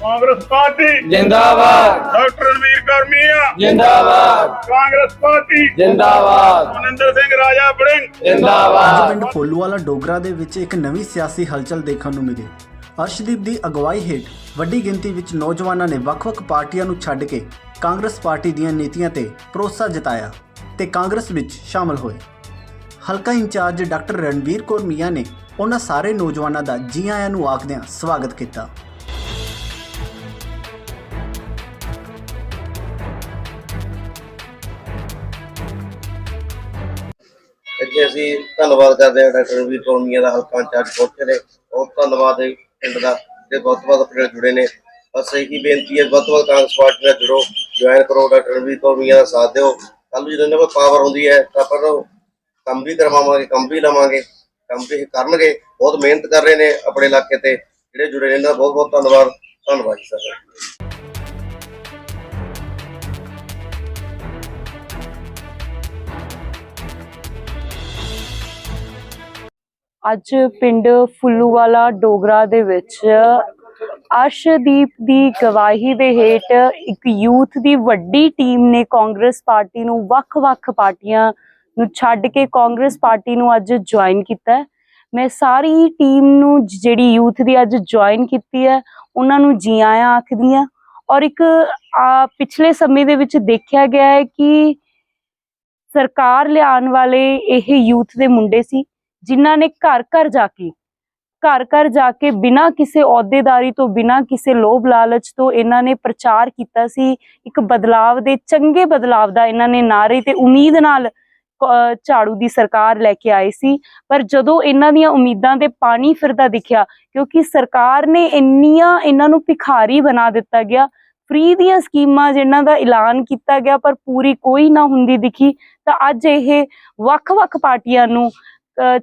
Congress party. ਜਿੰਦਾਬਾਦ। Doctor Ranveer ਕਰਮੀਆ ਜਿੰਦਾਬਾਦ। ਕਾਂਗਰਸ ਪਾਰਟੀ। ਜਿੰਦਾਬਾਦ। ਮਨਿੰਦਰ ਸਿੰਘ ਰਾਜਾ ਬੜਿੰਗ। ਅੱਜ ਜਿੰਦਾਬਾਦ ਪਿੰਡ ਫੁੱਲੂਵਾਲਾ ਡੋਗਰਾ ਦੇ ਵਿੱਚ ਇੱਕ ਨਵੀਂ ਸਿਆਸੀ ਹਲਚਲ ਦੇਖਣ ਨੂੰ ਮਿਲੀ। ਅਰਸ਼ਦੀਪ ਦੀ ਅਗਵਾਈ ਹੇਠ ਵੱਡੀ ਗਿਣਤੀ ਵਿੱਚ ਨੌਜਵਾਨਾਂ ਨੇ ਵੱਖ-ਵੱਖ ਪਾਰਟੀਆਂ ਨੂੰ ਛੱਡ ਕੇ ਕਾਂਗਰਸ ਪਾਰਟੀ ਦੀਆਂ ਨੀਤੀਆਂ ਤੇ ਭਰੋਸਾ ਜਤਾਇਆ ਤੇ ਕਾਂਗਰਸ ਵਿੱਚ ਸ਼ਾਮਲ ਹੋਏ। ਹਲਕਾ ਇੰਚਾਰਜ ਡਾਕਟਰ ਰਣਵੀਰ ਕੌਰ ਮੀਆਂ ਨੇ ਉਹਨਾਂ ਸਾਰੇ ਨੌਜਵਾਨਾਂ ਦਾ ਜੀ ਆਇਆਂ ਨੂੰ ਆਖਦਿਆਂ ਸਵਾਗਤ ਕੀਤਾ। ਅੱਗੇ ਅਸੀਂ ਧੰਨਵਾਦ ਕਰਦੇ ਹਾਂ ਡਾਕਟਰ ਰਣਵੀਰ ਕੌਰ ਮੀਆਂ ਦਾ ਹਲਕਾ ਇੰਚਾਰਜ ਪਹੁੰਚੇ ਨੇ। ਬਹੁਤ ਧੰਨਵਾਦ ਹੈ ਪਿੰਡ ਦਾ ਤੇ ਬਹੁਤ ਬਹੁਤ ਆਪਣੇ ਜੁੜੇ ਨੇ। ਬਸ ਇਹੀ ਬੇਨਤੀ ਹੈ ਬਹੁਤ ਤੋਂ ਵੱਧ ਕਾਂਗਰਸ ਪਾਰਟੀ ਨਾਲ ਜੁੜੋ, ਜੁਆਇਨ ਕਰੋ, ਡਾਕਟਰ ਰਣਵੀਰ ਕੌਰ ਦਾ ਸਾਥ ਦਿਓ। ਕੱਲ ਨੂੰ ਜਦੋਂ ਇਹਨਾਂ ਕੋਲ ਪਾਵਰ ਹੁੰਦੀ ਹੈ, ਤਾਂ ਪਰ ਕੰਮ ਵੀ ਕਰਵਾਵਾਂਗੇ, ਕੰਮ ਵੀ ਲਵਾਂਗੇ, ਕੰਮ ਵੀ ਕਰਨਗੇ। ਬਹੁਤ ਮਿਹਨਤ ਕਰ ਰਹੇ ਨੇ ਆਪਣੇ ਇਲਾਕੇ ਤੇ, ਜਿਹੜੇ ਜੁੜੇ ਨੇ, ਇਹਨਾਂ ਦਾ ਬਹੁਤ ਬਹੁਤ ਧੰਨਵਾਦ। ਧੰਨਵਾਦ ਜੀ ਸਰ ਅੱਜ ਪਿੰਡ ਫੁੱਲੂਵਾਲਾ ਡੋਗਰਾ ਦੇ ਵਿੱਚ ਅਰਸ਼ਦੀਪ ਦੀ ਗਵਾਹੀ ਦੇ ਹੇਠ ਇੱਕ ਯੂਥ ਦੀ ਵੱਡੀ ਟੀਮ ਨੇ ਕਾਂਗਰਸ ਪਾਰਟੀ ਨੂੰ ਵੱਖ-ਵੱਖ ਪਾਰਟੀਆਂ ਨੂੰ ਛੱਡ ਕੇ ਕਾਂਗਰਸ ਪਾਰਟੀ ਨੂੰ ਅੱਜ ਜੁਆਇਨ ਕੀਤਾ ਮੈਂ ਸਾਰੀ ਟੀਮ ਨੂੰ ਜਿਹੜੀ ਯੂਥ ਦੀ ਅੱਜ ਜੁਆਇਨ ਕੀਤੀ ਹੈ, ਉਹਨਾਂ ਨੂੰ ਜੀ ਆਇਆਂ ਆਖਦੀ ਹਾਂ ਔਰ ਇੱਕ ਪਿਛਲੇ ਸਮੇਂ ਦੇ ਵਿੱਚ ਦੇਖਿਆ ਗਿਆ ਹੈ ਕਿ ਸਰਕਾਰ ਲਿਆਉਣ ਵਾਲੇ ਇਹ ਯੂਥ ਦੇ ਮੁੰਡੇ ਸੀ। ਜਿਨ੍ਹਾਂ ਨੇ ਘਰ ਘਰ ਜਾ ਕੇ, ਘਰ ਘਰ ਜਾ ਕੇ ਬਿਨਾਂ ਕਿਸੇ ਅਹੁਦੇਦਾਰੀ ਤੋਂ, ਬਿਨਾਂ ਕਿਸੇ ਲੋਭ ਲਾਲਚ ਤੋਂ ਇਹਨਾਂ ਨੇ ਪ੍ਰਚਾਰ ਕੀਤਾ ਸੀ। ਇੱਕ ਬਦਲਾਵ ਦੇ, ਚੰਗੇ ਬਦਲਾਵ ਦਾ ਇਹਨਾਂ ਨੇ ਨਾਰੇ ਤੇ ਉਮੀਦ ਨਾਲ ਝਾੜੂ ਦੀ ਸਰਕਾਰ ਲੈ ਕੇ ਆਏ ਸੀ। ਪਰ ਜਦੋਂ ਇਹਨਾਂ ਦੀਆਂ ਉਮੀਦਾਂ ਤੇ ਪਾਣੀ ਫਿਰਦਾ ਦਿਖਿਆ, ਕਿਉਂਕਿ ਸਰਕਾਰ ਨੇ ਇੰਨੀਆਂ ਇਹਨਾਂ ਨੂੰ ਭਿਖਾਰੀ ਬਣਾ ਦਿੱਤਾ ਗਿਆ ਫ੍ਰੀ ਦੀਆਂ ਸਕੀਮਾਂ ਜਿਨ੍ਹਾਂ ਦਾ ਐਲਾਨ ਕੀਤਾ ਗਿਆ, ਪਰ ਪੂਰੀ ਕੋਈ ਨਾ ਹੁੰਦੀ ਦਿਖੀ, ਤਾਂ ਅੱਜ ਇਹ ਵੱਖ-ਵੱਖ ਪਾਰਟੀਆਂ ਨੂੰ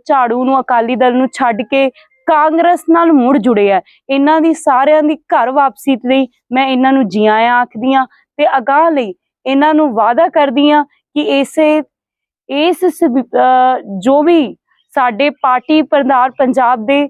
ਝਾੜੂ ਨੂੰ, ਅਕਾਲੀ ਦਲ ਨੂੰ ਛੱਡ ਕੇ ਕਾਂਗਰਸ ਨਾਲ ਮੁੜ ਜੁੜੇ ਆ। ਇਹਨਾਂ ਦੀ ਸਾਰਿਆਂ ਦੀ ਘਰ ਵਾਪਸੀ ਲਈ ਮੈਂ ਇਹਨਾਂ ਨੂੰ ਜੀ ਆਇਆਂ ਆਖਦੀ ਹਾਂ ਤੇ ਅਗਾਹ ਲਈ ਇਹਨਾਂ ਨੂੰ ਵਾਅਦਾ ਕਰਦੀ ਹਾਂ ਕਿ ਇਸੇ, ਇਸ ਜੋ ਵੀ ਸਾਡੇ ਪਾਰਟੀ ਪ੍ਰਧਾਨ ਪੰਜਾਬ ਦੇ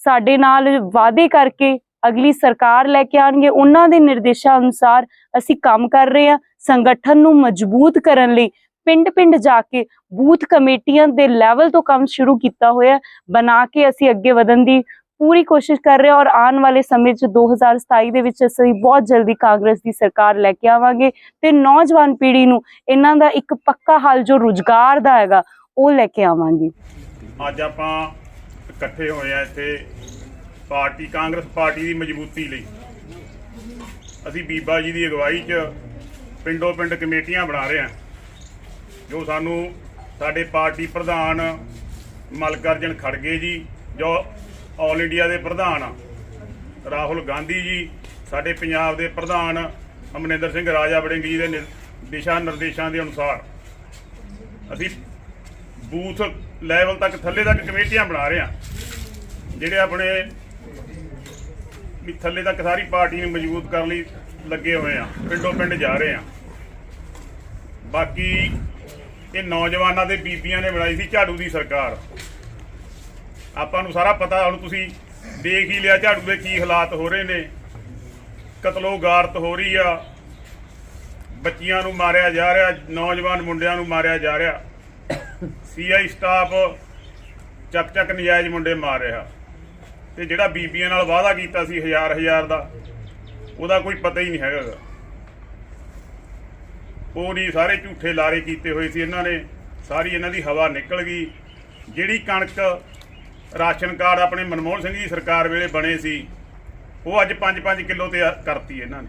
ਸਾਡੇ ਨਾਲ ਵਾਅਦੇ ਕਰਕੇ ਅਗਲੀ ਸਰਕਾਰ ਲੈ ਕੇ ਆਣਗੇ ਉਹਨਾਂ ਦੇ ਨਿਰਦੇਸ਼ਾਂ ਅਨੁਸਾਰ ਅਸੀਂ ਕੰਮ ਕਰ ਰਹੇ ਹਾਂ ਸੰਗਠਨ ਨੂੰ ਮਜ਼ਬੂਤ ਕਰਨ ਲਈ ਪਿੰਡ-ਪਿੰਡ ਜਾ ਕੇ ਬੂਥ ਕਮੇਟੀਆਂ ਦੇ ਲੈਵਲ ਤੋਂ ਕੰਮ ਸ਼ੁਰੂ ਕੀਤਾ ਹੋਇਆ ਬਣਾ ਕੇ ਅਸੀਂ ਅੱਗੇ ਵਧਣ ਦੀ ਪੂਰੀ ਕੋਸ਼ਿਸ਼ ਕਰ ਰਹੇ ਹਾਂ ਔਰ ਆਉਣ ਵਾਲੇ ਸਮੇਂ 'ਚ 2027 ਦੇ ਵਿੱਚ ਅਸੀਂ ਬਹੁਤ ਜਲਦੀ ਕਾਂਗਰਸ ਦੀ ਸਰਕਾਰ ਲੈ ਕੇ ਆਵਾਂਗੇ ਤੇ ਨੌਜਵਾਨ ਪੀੜ੍ਹੀ ਨੂੰ ਇਹਨਾਂ ਦਾ ਇੱਕ ਪੱਕਾ ਹੱਲ ਜੋ ਰੁਜ਼ਗਾਰ ਦਾ ਹੈਗਾ, ਉਹ ਲੈ ਕੇ ਆਵਾਂਗੇ। ਅੱਜ ਆਪਾਂ ਇਕੱਠੇ ਹੋਏ ਆ ਇੱਥੇ ਪਾਰਟੀ, ਕਾਂਗਰਸ ਪਾਰਟੀ ਦੀ ਮਜ਼ਬੂਤੀ ਲਈ। ਅਸੀਂ ਬੀਬਾ ਜੀ ਦੀ ਅਗਵਾਈ 'ਚ ਪਿੰਡੋ ਪਿੰਡ ਕਮੇਟੀਆਂ ਬਣਾ ਰਹੇ ਹਾਂ। ਜੋ ਸਾਨੂੰ ਸਾਡੇ ਪਾਰਟੀ ਪ੍ਰਧਾਨ ਮਲਕਰਜਨ ਖੜਗੇ ਜੀ, ਜੋ ਆਲ ਇੰਡੀਆ ਦੇ ਪ੍ਰਧਾਨ ਆ, ਰਾਹੁਲ ਗਾਂਧੀ ਜੀ, ਸਾਡੇ ਪੰਜਾਬ ਦੇ ਪ੍ਰਧਾਨ ਅਮਰਿੰਦਰ ਸਿੰਘ ਰਾਜਾ ਵੜਿੰਗ ਜੀ ਦੇ ਨਿਰ- ਦਿਸ਼ਾ ਨਿਰਦੇਸ਼ਾਂ ਦੇ ਅਨੁਸਾਰ ਅਸੀਂ ਬੂਥ ਲੈਵਲ ਤੱਕ, ਥੱਲੇ ਤੱਕ ਕਮੇਟੀਆਂ ਬਣਾ ਰਹੇ ਹਾਂ। ਜਿਹੜੇ ਆਪਣੇ ਵੀ ਥੱਲੇ ਤੱਕ ਸਾਰੀ ਪਾਰਟੀ ਨੂੰ ਮਜ਼ਬੂਤ ਕਰਨ ਲਈ ਲੱਗੇ ਹੋਏ ਆ ਪਿੰਡੋਂ ਪਿੰਡ ਜਾ ਰਹੇ ਆ ਬਾਕੀ ਇਹ ਨੌਜਵਾਨਾਂ ਦੇ ਬੀਬੀਆਂ ਨੇ ਬਣਾਈ ਸੀ ਝਾੜੂ ਦੀ ਸਰਕਾਰ। ਆਪਾਂ ਨੂੰ ਸਾਰਾ ਪਤਾ, ਹੁਣ ਤੁਸੀਂ ਦੇਖ ਹੀ ਲਿਆ ਝਾੜੂ ਦੇ ਕੀ ਹਾਲਾਤ ਹੋ ਰਹੇ ਨੇ। ਕਤਲੋ ਗਾਰਤ ਹੋ ਰਹੀ ਆ। ਬੱਚੀਆਂ ਨੂੰ ਮਾਰਿਆ ਜਾ ਰਿਹਾ, ਨੌਜਵਾਨ ਮੁੰਡਿਆਂ ਨੂੰ ਮਾਰਿਆ ਜਾ ਰਿਹਾ। ਸੀਆਈ ਸਟਾਫ ਚੱਕ ਚੱਕ ਨਜਾਇਜ਼ ਮੁੰਡੇ ਮਾਰ ਰਿਹਾ। ਤੇ ਜਿਹੜਾ ਬੀਬੀਆਂ ਨਾਲ ਵਾਅਦਾ ਕੀਤਾ ਸੀ ਹਜ਼ਾਰ ਹਜ਼ਾਰ ਦਾ, ਉਹਦਾ ਕੋਈ ਪਤਾ ਹੀ ਨਹੀਂ ਹੈਗਾ। ਉਹ ਨਹੀਂ ਸਾਰੇ ਝੂਠੇ ਲਾਰੇ ਕੀਤੇ ਹੋਏ ਸੀ ਇਹਨਾਂ ਨੇ। ਸਾਰੀ ਇਹਨਾਂ ਦੀ ਹਵਾ ਨਿਕਲ ਗਈ। ਜਿਹੜੀ ਕਣਕ ਰਾਸ਼ਨ ਕਾਰਡ ਆਪਣੇ ਮਨਮੋਹਨ ਸਿੰਘ ਦੀ ਸਰਕਾਰ ਵੇਲੇ ਬਣੇ ਸੀ, ਉਹ ਅੱਜ 5-5 ਕਿਲੋ ਤੇ ਕਰਤੀ ਇਹਨਾਂ ਨੇ।